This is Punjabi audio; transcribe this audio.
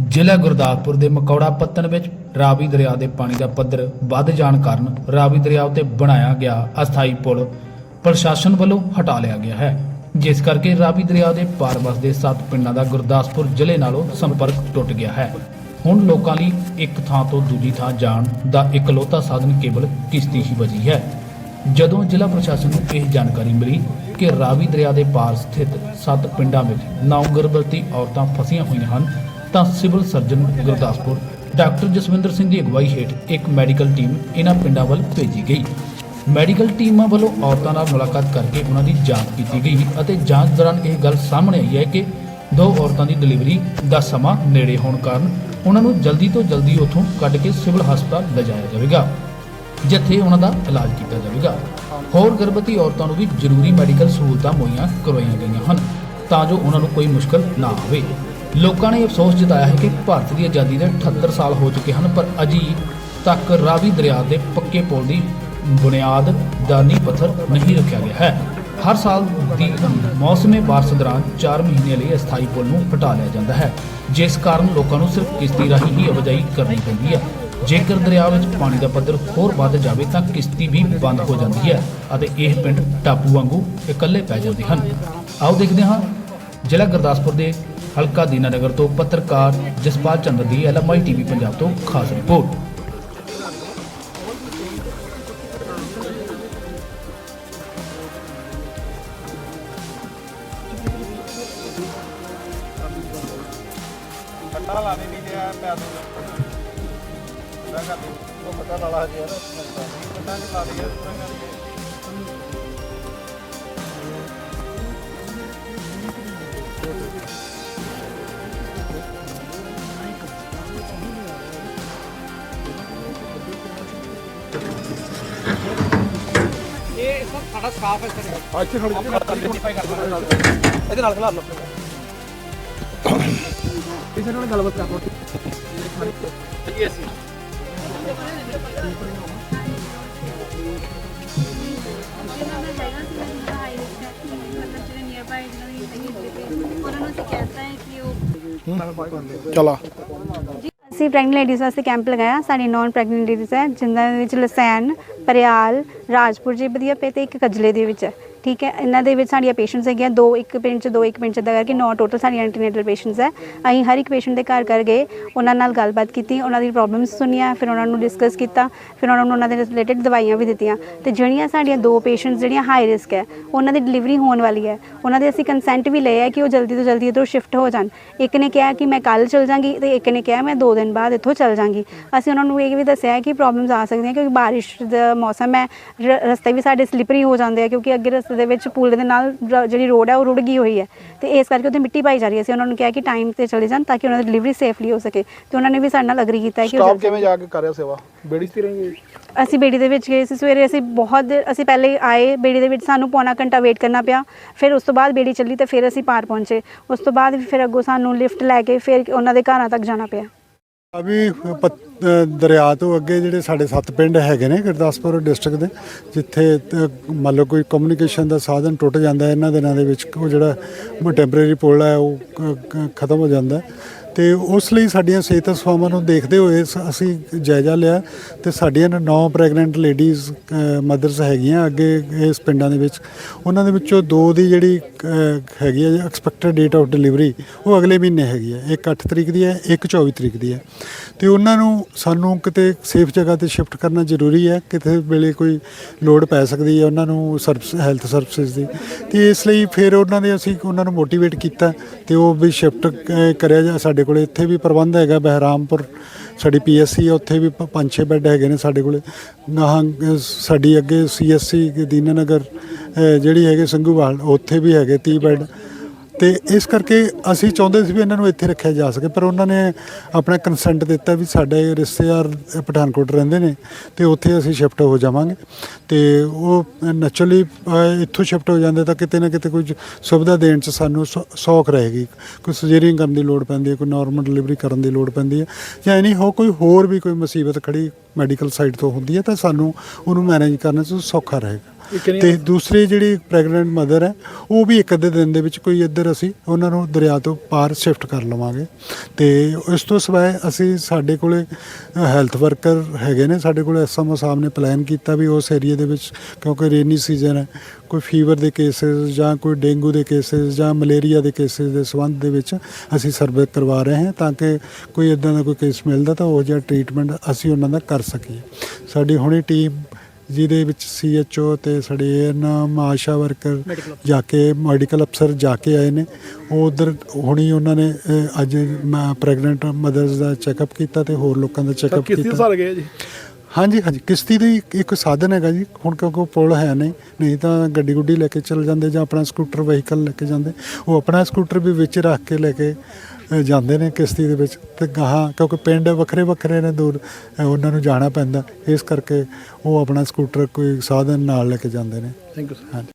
ਜ਼ਿਲ੍ਹਾ ਗੁਰਦਾਸਪੁਰ ਦੇ ਮਕੌੜਾ ਪੱਤਨ ਵਿੱਚ ਰਾਵੀ ਦਰਿਆ ਦੇ ਪਾਣੀ ਦਾ ਪੱਧਰ ਵੱਧ ਜਾਣ ਕਾਰਨ ਰਾਵੀ ਦਰਿਆ ਉੱਤੇ ਬਣਾਇਆ ਗਿਆ ਅਸਥਾਈ ਪੁਲ ਪ੍ਰਸ਼ਾਸਨ ਵੱਲੋਂ ਹਟਾ ਲਿਆ ਗਿਆ ਹੈ। ਜਿਸ ਕਰਕੇ ਰਾਵੀ ਦਰਿਆ ਦੇ ਪਾਰ ਵਸਦੇ 7 ਪਿੰਡਾਂ ਦਾ ਗੁਰਦਾਸਪੁਰ ਜ਼ਿਲ੍ਹੇ ਨਾਲੋਂ ਸੰਪਰਕ ਟੁੱਟ ਗਿਆ ਹੈ। ਹੁਣ ਲੋਕਾਂ ਲਈ ਇੱਕ ਥਾਂ ਤੋਂ ਦੂਜੀ ਥਾਂ ਜਾਣ ਦਾ ਇਕਲੌਤਾ ਸਾਧਨ ਕੇਵਲ ਕਿਸ਼ਤੀ ਹੀ ਬਚੀ ਹੈ। ਜਦੋਂ ਜ਼ਿਲ੍ਹਾ ਪ੍ਰਸ਼ਾਸਨ ਨੂੰ ਇਹ ਜਾਣਕਾਰੀ ਮਿਲੀ ਕਿ ਰਾਵੀ ਦਰਿਆ ਦੇ ਪਾਰ ਸਥਿਤ 7 ਪਿੰਡਾਂ ਵਿੱਚ ਨੌ ਗਰਭਵਤੀ ਔਰਤਾਂ ਫਸੀਆਂ ਹੋਈਆਂ ਹਨ ਤਾਂ civil surgeon Gurdaspur, doctor Jaswinder Singh ਦੀ ਅਗਵਾਈ ਹੇਠ ਇੱਕ ਮੈਡੀਕਲ ਟੀਮ ਇਹਨਾਂ ਪਿੰਡਾਂ ਵੱਲ ਭੇਜੀ ਗਈ। ਮੈਡੀਕਲ ਟੀਮਾਂ ਵੱਲੋਂ ਔਰਤਾਂ ਨਾਲ ਮੁਲਾਕਾਤ ਕਰਕੇ ਉਹਨਾਂ ਦੀ ਜਾਂਚ ਕੀਤੀ ਗਈ ਅਤੇ ਜਾਂਚ ਦੌਰਾਨ ਇਹ ਗੱਲ ਸਾਹਮਣੇ ਆਈ ਹੈ ਕਿ ਦੋ ਔਰਤਾਂ ਦੀ ਡਿਲੀਵਰੀ ਦਾ ਸਮਾਂ ਨੇੜੇ ਹੋਣ ਕਾਰਨ ਉਹਨਾਂ ਨੂੰ ਜਲਦੀ ਤੋਂ ਜਲਦੀ ਉੱਥੋਂ ਕੱਢ ਕੇ ਸਿਵਲ ਹਸਪਤਾਲ ਲਿਜਾਇਆ ਜਾਵੇਗਾ, ਜਿੱਥੇ ਉਹਨਾਂ ਦਾ ਇਲਾਜ ਕੀਤਾ ਜਾਵੇਗਾ। ਹੋਰ ਗਰਭਵਤੀ ਔਰਤਾਂ ਨੂੰ ਵੀ ਜ਼ਰੂਰੀ ਮੈਡੀਕਲ ਸਹੂਲਤਾਂ ਮੁਹੱਈਆ ਕਰਵਾਈਆਂ ਗਈਆਂ ਹਨ ਤਾਂ ਜੋ ਉਹਨਾਂ ਨੂੰ ਕੋਈ ਮੁਸ਼ਕਲ ਨਾ ਆਵੇ। ਲੋਕਾਂ ਨੇ ਅਫਸੋਸ ਜਤਾਇਆ ਹੈ ਕਿ ਭਾਰਤ ਦੀ ਆਜ਼ਾਦੀ ਦੇ 78 ਸਾਲ ਹੋ ਚੁੱਕੇ ਹਨ, ਪਰ ਅਜੇ ਤੱਕ ਰਾਵੀ ਦਰਿਆ ਦੇ ਪੱਕੇ ਪੁਲ ਦੀ ਬੁਨਿਆਦ ਦਾ ਨੀਂਹ ਪੱਥਰ ਨਹੀਂ ਰੱਖਿਆ ਗਿਆ ਹੈ। ਹਰ ਸਾਲ ਦੀ ਮੌਸਮੇ ਬਾਰਸ਼ ਦੌਰਾਨ 4 ਮਹੀਨੇ ਲਈ ਅਸਥਾਈ ਪੁਲ ਨੂੰ ਹਟਾ ਲਿਆ ਜਾਂਦਾ ਹੈ। ਜਿਸ ਕਾਰਨ ਲੋਕਾਂ ਨੂੰ ਸਿਰਫ ਕਿਸ਼ਤੀ ਰਾਹੀਂ ਹੀ ਆਵਾਜਾਈ ਕਰਨੀ ਪੈਂਦੀ ਹੈ। ਜੇਕਰ ਦਰਿਆ ਵਿੱਚ ਪਾਣੀ ਦਾ ਪੱਧਰ ਹੋਰ ਵੱਧ ਜਾਵੇ ਤਾਂ ਕਿਸ਼ਤੀ ਵੀ ਬੰਦ ਹੋ ਜਾਂਦੀ ਹੈ ਅਤੇ ਇਹ ਪਿੰਡ ਟਾਪੂ ਵਾਂਗੂ ਇਕੱਲੇ ਪੈ ਜਾਂਦੇ ਹਨ। ਆਓ ਦੇਖਦੇ ਹਾਂ ਜ਼ਿਲ੍ਹਾ ਗੁਰਦਾਸਪੁਰ ਦੇ ਹਲਕਾ ਦੀਨਾਨਗਰ ਤੋਂ ਪੱਤਰਕਾਰ ਜਸਪਾਲ ਚੰਦਰ ਦੀ ਐਲਐਮਆਈ ਟੀਵੀ ਪੰਜਾਬ ਤੋਂ ਖਾਸ ਰਿਪੋਰਟ। ਪੱਟਾ ਲਾ ਨਹੀਂ ਆ ਪਿਆ ਦੋ। ਕਰ ਉਹ ਪੱਟਾ ਵਾਲਾ ਹਜੇ ਆ ਲਾ ਦੇ ਪੂਰਾ ਕਰ ਦੇ ਇਹ ਸਭ ਸਾਡਾ ਸਟਾਫ ਹੈ ਸਰ ਇੱਥੇ ਖੜੀ ਮੋਡੀਫਾਈ ਕਰਨਾ ਇਹਦੇ ਨਾਲ ਖਿਲਾ ਲਓ ਕਿਸੇ ਨਾਲ ਗੱਲਬਾਤ ਕਰ ਲਓ ਜੀ ਅਸੀਂ ਇਹਨਾਂ ਦਾ ਹੈਗਾ ਸੀ ਜਿਹੜਾ ਹਾਈ ਰਿਸਕ ਹੈ। ਮਤਲਬ ਜਿਹੜੇ ਨੀਅਰ ਬਾਈ ਇਹਨਾਂ ਦੀ ਜ਼ਿੰਦਗੀ ਤੇ ਉਹਨਾਂ ਨੂੰ ਅਸੀਂ ਕਹਿਤਾ ਹੈ ਕਿ ਉਹ ਚਲਾ। ਅਸੀਂ ਪ੍ਰੈਗਨੈਂਟ ਲੇਡੀਜ਼ ਵਾਸਤੇ ਕੈਂਪ ਲਗਾਇਆ ਸਾਡੀ ਨੌਨ ਪ੍ਰੈਗਨੈਂਟ ਲੇਡੀਜ਼ ਹੈ, ਜਿਨ੍ਹਾਂ ਦੇ ਵਿੱਚ ਲਸੈਨ, ਪਰਿਆਲ, ਰਾਜਪੁਰ ਜੀ ਵਧੀਆ ਪਏ ਤੇ ਇੱਕ ਕਜਲੇ ਦੇ ਵਿੱਚ ਹੈ। ਠੀਕ ਹੈ, ਇਹਨਾਂ ਦੇ ਵਿੱਚ ਸਾਡੀਆਂ ਪੇਸ਼ੈਂਟਸ ਹੈਗੀਆਂ, ਦੋ ਇੱਕ ਪਿੰਡ ਚ, ਦੋ ਇੱਕ ਪਿੰਡ ਚ ਦਾ ਕਰਕੇ ਨੌ ਟੋਟਲ ਸਾਡੀਆਂ ਐਂਟੀਨੇਟਲ ਪੇਸ਼ੈਂਟਸ ਹੈ। ਅਸੀਂ ਹਰ ਇੱਕ ਪੇਸ਼ੈਂਟ ਦੇ ਘਰ ਘਰ ਗਏ, ਉਹਨਾਂ ਨਾਲ ਗੱਲਬਾਤ ਕੀਤੀ, ਉਹਨਾਂ ਦੀ ਪ੍ਰੋਬਲਮਸ ਸੁਣੀਆਂ, ਫਿਰ ਉਹਨਾਂ ਨੂੰ ਡਿਸਕਸ ਕੀਤਾ, ਫਿਰ ਉਹਨਾਂ ਨੂੰ ਉਹਨਾਂ ਦੇ ਰਿਲੇਟਡ ਦਵਾਈਆਂ ਵੀ ਦਿੱਤੀਆਂ। ਤੇ ਜਿਹੜੀਆਂ ਸਾਡੀਆਂ ਦੋ ਪੇਸ਼ੈਂਟਸ ਜਿਹੜੀਆਂ ਹਾਈ ਰਿਸਕ ਹੈ, ਉਹਨਾਂ ਦੀ ਡਿਲੀਵਰੀ ਹੋਣ ਵਾਲੀ ਹੈ। ਉਹਨਾਂ ਦੇ ਅਸੀਂ ਕੰਸੈਂਟ ਵੀ ਲਏ ਹੈ ਕਿ ਉਹ ਜਲਦੀ ਤੋਂ ਜਲਦੀ ਇੱਧਰੋਂ ਸ਼ਿਫਟ ਹੋ ਜਾਣ। ਇੱਕ ਨੇ ਕਿਹਾ ਕਿ ਮੈਂ ਕੱਲ ਚਲ ਜਾਂਗੀ ਤੇ ਇੱਕ ਨੇ ਕਿਹਾ ਮੈਂ 2 ਦਿਨ ਬਾਅਦ ਇੱਥੋਂ ਚਲ ਜਾਂਗੀ। ਅਸੀਂ ਉਹਨਾਂ ਨੂੰ ਇਹ ਵੀ ਦੱਸਿਆ ਕਿ ਪ੍ਰੋਬਲਮਸ ਆ ਸਕਦੀਆਂ ਕਿਉਂਕਿ ਬਾਰਿਸ਼ ਦਾ ਮੌਸਮ ਹੈ ਰਸਤੇ ਵੀ ਸਾਡੇ ਸਲਿਪਰੀ ਹੋ ਜਾਂਦੇ ਆ ਕਿਉਂਕਿ ਅੱਗੇ ਰਸਤੇ ਦੇ ਵਿੱਚ ਪੁਲ ਦੇ ਨਾਲ ਰ- ਜਿਹੜੀ ਰੋਡ ਹੈ ਉਹ ਰੁੜ ਗਈ ਹੋਈ ਹੈ। ਤੇ ਇਸ ਕਰਕੇ ਉੱਥੇ ਮਿੱਟੀ ਪਾਈ ਜਾ ਰਹੀ ਹੈ। ਅਸੀਂ ਉਹਨਾਂ ਨੂੰ ਕਿਹਾ ਕਿ ਟਾਈਮ ਤੇ ਚਲੇ ਜਾਣ ਤਾਂ ਕਿ ਉਹਨਾਂ ਦੀ ਡਿਲੀਵਰੀ ਸੇਫਲੀ ਹੋ ਸਕੇ। ਤੇ ਉਹਨਾਂ ਨੇ ਵੀ ਸਾਡੇ ਨਾਲ ਅਗਰੀ ਕੀਤਾ ਹੈ ਕਿ ਉਹ ਸਟਾਫ ਕਿਵੇਂ ਜਾ ਕੇ ਕਰ ਰਿਹਾ ਸੇਵਾ? ਬੇੜੀ ਸਤੀ ਰਹੀ ਅਸੀਂ ਬੇੜੀ ਦੇ ਵਿੱਚ ਗਏ ਸੀ। ਸਵੇਰੇ ਅਸੀਂ ਬਹੁਤ ਦੇਰ- ਅਸੀਂ ਪਹਿਲੇ ਆਏ ਬੇੜੀ ਦੇ ਵਿੱਚ ਸਾਨੂੰ ਪੌਣਾ ਘੰਟਾ ਵੇਟ ਕਰਨਾ ਪਿਆ। ਫਿਰ ਉਸ ਤੋਂ ਬਾਅਦ ਬੇੜੀ ਚੱਲੀ ਤੇ ਫਿਰ ਅਸੀਂ ਪਾਰ ਪਹੁੰਚੇ। ਉਸ ਤੋਂ ਬਾਅਦ ਫਿਰ ਅੱਗੋਂ ਸਾਨੂੰ ਲਿਫਟ ਲੈ ਕੇ ਫਿਰ ਉਹਨਾਂ ਦੇ ਘਰਾਂ ਤੱਕ ਜਾਣਾ ਪਿਆ। ਅਭੀ ਪਤ- ਦਰਿਆ ਤੋਂ ਅੱਗੇ ਜਿਹੜੇ ਸਾਡੇ ਸੱਤ ਪਿੰਡ ਹੈਗੇ ਨੇ ਗੁਰਦਾਸਪੁਰ ਡਿਸਟ੍ਰਿਕਟ ਦੇ, ਜਿੱਥੇ ਮੰਨ ਲਓ ਕੋਈ ਕਮਿਊਨੀਕੇਸ਼ਨ ਦਾ ਸਾਧਨ ਟੁੱਟ ਜਾਂਦਾ, ਇਹਨਾਂ ਦਿਨਾਂ ਦੇ ਵਿੱਚ ਉਹ ਜਿਹੜਾ ਟੈਂਪਰੇਰੀ ਪੁਲ ਹੈ, ਉਹ ਕ- ਖਤਮ ਹੋ ਜਾਂਦਾ। ਤੇ ਉਸ ਲਈ ਸਾਡੀਆਂ ਸਿਹਤ ਸੇਵਾਵਾਂ ਨੂੰ ਦੇਖਦੇ ਹੋਏ ਸ- ਅਸੀਂ ਜਾਇਜ਼ਾ ਲਿਆ ਤੇ ਸਾਡੀਆਂ ਨੌ ਪ੍ਰੈਗਨੈਂਟ ਲੇਡੀਜ਼ ਮਦਰਸ ਹੈਗੀਆਂ ਅੱਗੇ ਇਸ ਪਿੰਡਾਂ ਦੇ ਵਿੱਚ। ਉਹਨਾਂ ਦੇ ਵਿੱਚੋਂ ਦੋ ਦੀ ਜਿਹੜੀ ਅ, ਹੈਗੀ ਹੈ ਐਕਸਪੈਕਟਡ ਡੇਟ ਆਫ ਡਿਲੀਵਰੀ ਉਹ ਅਗਲੇ ਮਹੀਨੇ ਹੈਗੀ ਹੈ ਇੱਕ 8 ਤਰੀਕ ਦੀ ਹੈ ਇੱਕ 24 ਤਰੀਕ ਦੀ ਹੈ। ਤੇ ਉਹਨਾਂ ਨੂੰ ਸਾਨੂੰ ਕਿਤੇ ਸੇਫ ਜਗ੍ਹਾ ਤੇ ਸ਼ਿਫਟ ਕਰਨਾ ਜ਼ਰੂਰੀ ਹੈ ਕਿਤੇ ਵੇਲੇ ਕੋਈ ਲੋੜ ਪੈ ਸਕਦੀ ਹੈ ਉਹਨਾਂ ਨੂੰ ਸਰਵਿਸ ਹੈਲਥ ਸਰਵਿਸਿਜ਼ ਦੀ। ਤੇ ਇਸ ਲਈ ਫਿਰ ਉਹਨਾਂ ਦੇ ਅਸੀਂ ਉਹਨਾਂ ਨੂੰ ਮੋਟੀਵੇਟ ਕੀਤਾ ਤੇ ਉਹ ਵੀ ਸ਼ਿਫਟ ਕਰਿਆ ਜਾ ਸਾਡੇ ਕੋਲੇ ਇੱਥੇ ਵੀ ਪ੍ਰਬੰਧ ਹੈਗਾ ਬਹਿਰਾਮਪੁਰ ਸਾਡੀ ਪੀਐਸਸੀ ਉੱਥੇ ਵੀ ਪ- ਪੰਜ ਛੇ ਬੈੱਡ ਹੈਗੇ ਨੇ ਸਾਡੇ ਕੋਲੇ। ਗਾਹਾਂ ਅ, ਸਾਡੀ ਅੱਗੇ ਸੀਐਸਸੀ ਦੀਨਾਨਗਰ ਅ, ਜਿਹੜੀ ਹੈਗੇ ਸੰਘੂਵਾਲ ਉੱਥੇ ਵੀ ਹੈਗੇ 30 ਬੈੱਡ। ਤੇ ਇਸ ਕਰਕੇ ਅਸੀਂ ਚਾਹੁੰਦੇ ਸੀ ਵੀ ਇਹਨਾਂ ਨੂੰ ਇੱਥੇ ਰੱਖਿਆ ਜਾ ਸਕੇ, ਪਰ ਉਹਨਾਂ ਨੇ ਆਪਣਾ ਕੰਸੈਂਟ ਦਿੱਤਾ ਵੀ ਸਾਡੇ ਰਿਸ਼ਤੇਦਾਰ ਪਠਾਨਕੋਟ ਰਹਿੰਦੇ ਨੇ ਤੇ ਉੱਥੇ ਅਸੀਂ ਸ਼ਿਫਟ ਹੋ ਜਾਵਾਂਗੇ। ਤੇ ਉਹ ਨੈਚੁਰਲੀ ਇੱਥੋਂ ਸ਼ਿਫਟ ਹੋ ਜਾਂਦੇ ਤਾਂ ਕਿਤੇ ਨਾ ਕਿਤੇ ਕੋਈ ਸੁਵਿਧਾ ਦੇਣ 'ਚ ਸਾਨੂੰ ਸੌ- ਸੌਖ ਰਹੇਗੀ। ਕੋਈ ਸਰਜਰੀਆਂ ਕਰਨ ਦੀ ਲੋੜ ਪੈਂਦੀ ਹੈ, ਕੋਈ ਨਾਰਮਲ ਡਿਲੀਵਰੀ ਕਰਨ ਦੀ ਲੋੜ ਪੈਂਦੀ ਹੈ। ਜਾਂ ਨਹੀਂ ਹੋ ਕੋਈ ਹੋਰ ਵੀ ਕੋਈ ਮੁਸੀਬਤ ਖੜੀ ਮੈਡੀਕਲ ਸਾਈਡ ਤੋਂ ਹੁੰਦੀ ਹੈ ਤਾਂ ਸਾਨੂੰ ਉਹਨੂੰ ਮੈਨੇਜ ਕਰਨ 'ਚ ਸੌਖਾ ਰਹੇਗਾ। ਤੇ ਦੂਸਰੀ ਜਿਹੜੀ ਪ੍ਰੈਗਨੈਂਟ ਮਦਰ ਹੈ ਉਹ ਵੀ ਇੱਕ ਅੱਧੇ ਦਿਨ ਦੇ ਵਿੱਚ ਕੋਈ ਇੱਧਰ ਅਸੀਂ ਉਹਨਾਂ ਨੂੰ ਦਰਿਆ ਤੋਂ ਪਾਰ ਸ਼ਿਫਟ ਕਰ ਲਵਾਂਗੇ। ਤੇ ਇਸ ਤੋਂ ਸਿਵਾਏ ਅਸੀਂ ਸਾਡੇ ਕੋਲੇ ਹੈਲਥ ਵਰਕਰ ਹੈਗੇ ਨੇ ਸਾਡੇ ਕੋਲੇ ਐਸਐਮਓ ਸਾਹਿਬ ਨੇ ਪਲਾਨ ਕੀਤਾ ਵੀ ਉਸ ਏਰੀਆ ਦੇ ਵਿੱਚ ਕਿਉਂਕਿ ਰੇਨੀ ਸੀਜ਼ਨ ਹੈ ਕੋਈ ਫੀਵਰ ਦੇ ਕੇਸਿਸ ਜਾਂ ਕੋਈ ਡੇਂਗੂ ਦੇ ਕੇਸਿਸ ਜਾਂ ਮਲੇਰੀਆ ਦੇ ਕੇਸਿਸ ਦੇ ਸੰਬੰਧ ਦੇ ਵਿੱਚ ਅਸੀਂ ਸਰਵੇ ਕਰਵਾ ਰਹੇ ਹਾਂ ਤਾਂ ਕਿ ਕੋਈ ਇਦਾਂ ਦਾ ਕੋਈ ਕੇਸ ਮਿਲਦਾ ਤਾਂ ਉਹ ਜਿਹਾ ਟ੍ਰੀਟਮੈਂਟ ਅਸੀਂ ਉਹਨਾਂ ਦਾ ਕਰ ਸਕੀਏ। ਸਾਡੀ ਹੁਣੀ ਟੀਮ ਜਿਹਦੇ ਵਿੱਚ ਸੀਐਚਓ ਤੇ ਸਾਡੇ ਐਨਐਮ ਆਸ਼ਾ ਵਰਕਰ ਜਾ ਕੇ ਮੈਡੀਕਲ ਅਫਸਰ ਜਾ ਕੇ ਆਏ ਨੇ। ਉਹ ਉਧਰ ਹੁਣੀ ਉਹਨਾਂ ਨੇ ਅਹ, ਅੱਜ ਪ੍ਰੈਗਨੈਂਟ ਮਦਰਸ ਦਾ ਚੈੱਕਅਪ ਕੀਤਾ ਤੇ ਹੋਰ ਲੋਕਾਂ ਦਾ ਚੈੱਕਅਪ ਕਿਸ ਕੀਤਾ। ਸਾਲ ਗਏ ਜੀ? ਹਾਂਜੀ ਹਾਂਜੀ। ਕਿਸ਼ਤੀ ਦੀ ਇੱਕ ਸਾਧਨ ਹੈਗਾ ਜੀ। ਹੁਣ ਕਿਉਂਕਿ ਉਹ ਪੁਲ ਹੈ ਨਹੀਂ ਨਹੀਂ ਤਾਂ ਗੱਡੀ ਗੁੱਡੀ ਲੈ ਕੇ ਚੱਲ ਜਾਂਦੇ ਜਾਂ ਆਪਣਾ ਸਕੂਟਰ ਵਹੀਕਲ ਲੈ ਕੇ ਜਾਂਦੇ। ਉਹ ਆਪਣਾ ਸਕੂਟਰ ਵੀ ਵਿੱਚ ਰੱਖ ਕੇ ਲੈ ਕੇ ਜਾਂਦੇ ਨੇ ਕਿਸ਼ਤੀ ਦੇ ਵਿੱਚ। ਤੇ ਗਾਹਾਂ ਕਿਉਂਕਿ ਪਿੰਡ ਵੱਖਰੇ ਵੱਖਰੇ ਨੇ ਦੂਰ ਉਹਨਾਂ ਨੂੰ ਜਾਣਾ ਪੈਂਦਾ। ਇਸ ਕਰਕੇ ਉਹ ਆਪਣਾ ਸਕੂਟਰ ਕੋਈ ਸਾਧਨ ਨਾਲ ਲੈ ਕੇ ਜਾਂਦੇ ਨੇ। ਥੈਂਕ ਯੂ ਹਾਂਜੀ।